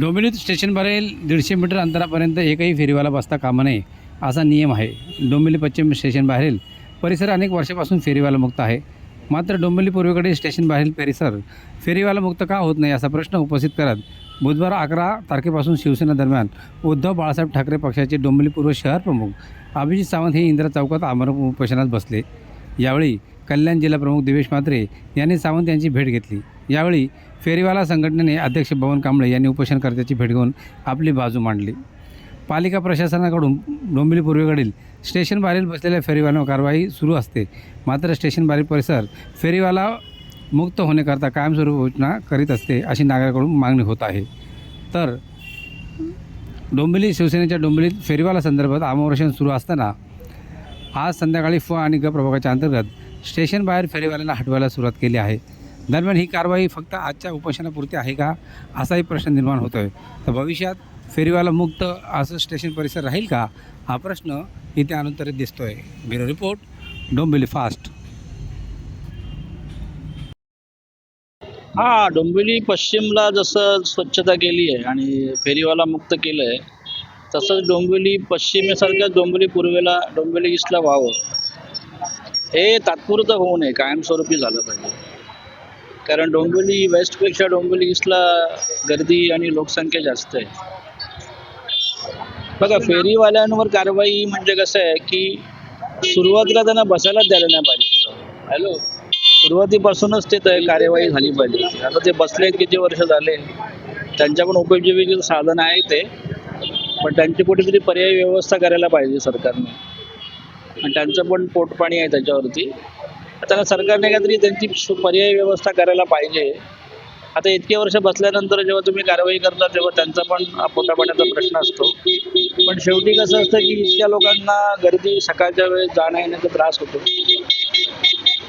डोंबिवलीत स्टेशनबाहेरील दीडशे मीटर अंतरापर्यंत एकही फेरीवाला बसता कामा नये असा नियम आहे. डोंबिवली पश्चिम स्टेशनबाहेरील परिसर अनेक वर्षापासून फेरीवाला मुक्त आहे. मात्र डोंबिवली पूर्वेकडील स्टेशनबाहेरील परिसर फेरीवाला मुक्त का होत नाही असा प्रश्न उपस्थित करत बुधवार अकरा तारखेपासून शिवसेना दरम्यान उद्धव बाळासाहेब ठाकरे पक्षाचे डोंबिवली पूर्व शहर प्रमुख अभिजित सावंत हे इंदिरा चौकात आमरण उपोषणात बसले. यावेळी कल्याण जिल्हाप्रमुख दिवेश म्हात्रे यांनी सावंत यांची भेट घेतली. यावेळी फेरीवाला संघटनेने अध्यक्ष भवन कांबळे यांनी उपोषणकर्त्याची भेट घेऊन आपली बाजू मांडली. पालिका प्रशासनाकडून डोंबिवली पूर्वेकडील स्टेशन बाहेरील बसलेल्या फेरीवाल्यांवर कारवाई सुरू असते. मात्र स्टेशन बाहेरील परिसर फेरीवाला मुक्त होण्याकरता कायमस्वरूप योजना करीत असते अशी नागरिकांकडून मागणी होत आहे. तर डोंबिवली शिवसेनेच्या डोंबिवलीत फेरीवाला संदर्भात आमोर्षण सुरू असताना आज संध्याकाळी फ आणि ग प्रभागाच्या अंतर्गत स्टेशन बाहेर फेरीवाल्यांना हटवायला सुरुवात केली आहे. दरम्यान ही कारवाई फक्त आजच्या उपोषणापुरती आहे का असाही प्रश्न निर्माण होतो आहे तर भविष्यात फेरीवाला मुक्त असं स्टेशन परिसर राहील का हा प्रश्न इथे अनुत्तरित दिसतो आहे ब्युरो रिपोर्ट डोंबिवली फास्ट. हा डोंबिवली पश्चिमला जसं स्वच्छता केली आहे आणि फेरीवाला मुक्त केलं आहे तसंच डोंबिवली पश्चिमेसारख्या डोंबिवली पूर्वेला डोंबिवली ईस्टला व्हावं हे तात्पुरतं होऊ नये कायमस्वरूपी झालं पाहिजे. कारण डोंबिवली वेस्टपेक्षा डोंबिवली ईस्टला गर्दी आणि लोकसंख्या जास्त आहे. बघा फेरीवाल्यांवर कारवाई म्हणजे कसं आहे की सुरुवातीला त्यांना बसायलाच द्यायला नाही पाहिजे. हॅलो सुरुवातीपासूनच ते कार्यवाही झाली पाहिजे. आता ते बसले किती वर्ष झाले? त्यांच्या पण उपजीविकेचं साधन आहे ते. पण त्यांची कुठेतरी पर्यायी व्यवस्था करायला पाहिजे सरकारने. आणि त्यांचं पण पोटपाणी आहे त्याच्यावरती. आता सरकारने काहीतरी त्यांची पर्यायी व्यवस्था करायला पाहिजे. आता इतके वर्ष बसल्यानंतर जेव्हा तुम्ही कारवाई करता तेव्हा त्यांचा पण पोटापाण्याचा प्रश्न असतो. पण शेवटी कसं असतं की इतक्या लोकांना गर्दी सकाळच्या वेळेस जाण्या येण्याचा त्रास होतो.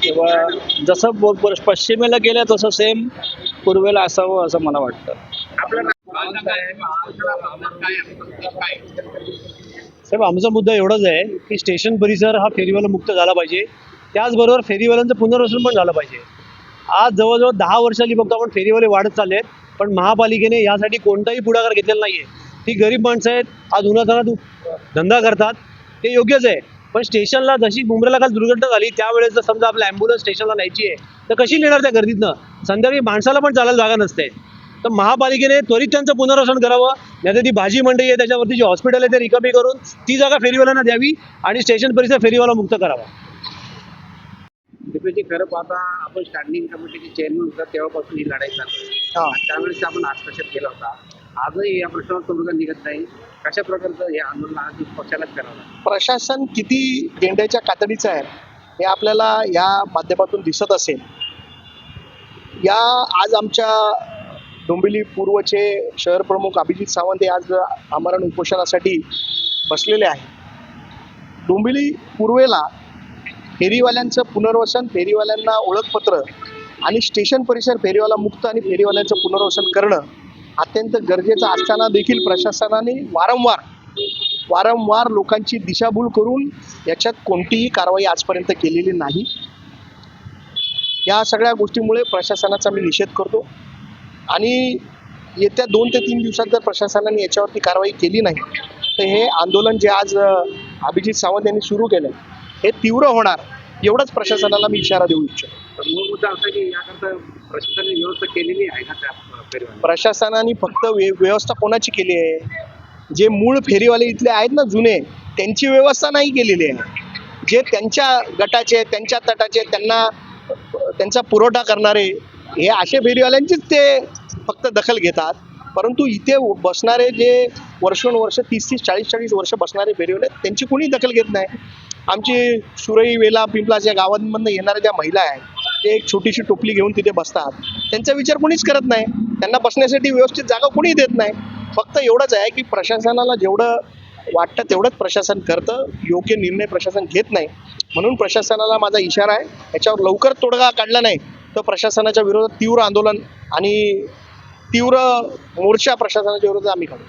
तेव्हा जसं पश्चिमेला गेलं तसं सेम पूर्वेला असावं असं मला वाटतं. साहेब आमचा मुद्दा एवढाच आहे की स्टेशन परिसर हा फेरीवाला मुक्त झाला पाहिजे. त्याचबरोबर फेरीवाल्यांचं पुनर्वसन पण झालं पाहिजे. आज जवळजवळ दहा वर्षांनी बघतो आपण फेरीवाले वाढत चालले आहेत पण महापालिकेने यासाठी कोणताही पुढाकार घेतलेला नाही आहे ती गरीब माणसं आहेत आज उन्हातानात धंदा करतात. ते योग्यच आहे पण स्टेशनला जशी मुंबईला काल दुर्घटना झाली त्यावेळेस जर समजा आपल्या ॲम्ब्युलन्स स्टेशनला न्यायची आहे तर कशी नेणार त्या गर्दीतनं? संध्याकाळी माणसाला पण चालायला जागा नसते. तर महापालिकेने त्वरित त्यांचं पुनर्वसन करावं नाही ती भाजी मंडई आहे त्याच्यावरती जी हॉस्पिटल आहे ते रिकमी करून ती जागा फेरीवाल्यांना द्यावी आणि स्टेशन परिसर फेरीवाला मुक्त करावा. दीपेशजी खरं पाहता आपण स्टँडिंग कमिटीचे चेअरमन होता तेव्हापासून ही लढाई चालू आहे त्यावेळेस आपण हस्तक्षेप केला होता. आजही या प्रश्नावर तोडगा निघत नाही. कशा प्रकारचं हे आंदोलन आज पक्षालाच करावं प्रशासन किती गेंड्याच्या कातडीचं आहे हे आपल्याला या माध्यमातून दिसत असेल. या आज आमच्या डोंबिवली पूर्वचे शहर प्रमुख अभिजित सावंत हे आज आमरण उपोषणासाठी बसलेले आहे डोंबिवली पूर्वेला फेरीवाल्यांचं पुनर्वसन फेरीवाल्यांना ओळखपत्र आणि स्टेशन परिसर फेरीवाला मुक्त आणि फेरीवाल्यांचं पुनर्वसन करणं अत्यंत गरजेचं असताना देखील प्रशासनाने वारंवार वारंवार लोकांची दिशाभूल करून याच्यात कोणतीही कारवाई आजपर्यंत केलेली नाही. या सगळ्या गोष्टीमुळे प्रशासनाचा मी निषेध करतो आणि येत्या दोन ते तीन दिवसात जर प्रशासनाने याच्यावरती कारवाई केली नाही तर हे आंदोलन जे आज अभिजित सावंत यांनी सुरू केलं हे तीव्र होणार एवढंच प्रशासनाला मी इशारा देऊ इच्छितो. प्रशासनाने फक्त वे व्यवस्था कोणाची केली आहे? जे मूळ फेरीवाले इथले आहेत ना जुने त्यांची व्यवस्था नाही केलेली आहे. जे त्यांच्या गटाचे त्यांच्या तटाचे त्यांना त्यांचा पुरवठा करणारे हे असे फेरीवाल्यांचीच ते फक्त दखल घेतात. परंतु इथे बसणारे जे वर्षोनवर्ष तीस तीस चाळीस चाळीस वर्ष बसणारे फेरीवाले त्यांची कोणी दखल घेत नाही. आमची सुरई वेला पिंपलास या गावांमधनं येणाऱ्या ज्या महिला आहेत ते एक छोटीशी टोपली घेऊन तिथे बसतात. त्यांचा विचार कोणीच करत नाही. त्यांना बसण्यासाठी व्यवस्थित जागा कोणी देत नाही. फक्त एवढंच आहे की प्रशासनाला जेवढं वाटतं तेवढंच प्रशासन करतं. योग्य निर्णय प्रशासन घेत नाही. म्हणून प्रशासनाला माझा इशारा आहे याच्यावर लवकर तोडगा काढला नाही तर प्रशासनाच्या विरोधात तीव्र आंदोलन आणि तीव्र मोर्चा प्रशासनाच्या विरोधात आम्ही काढू.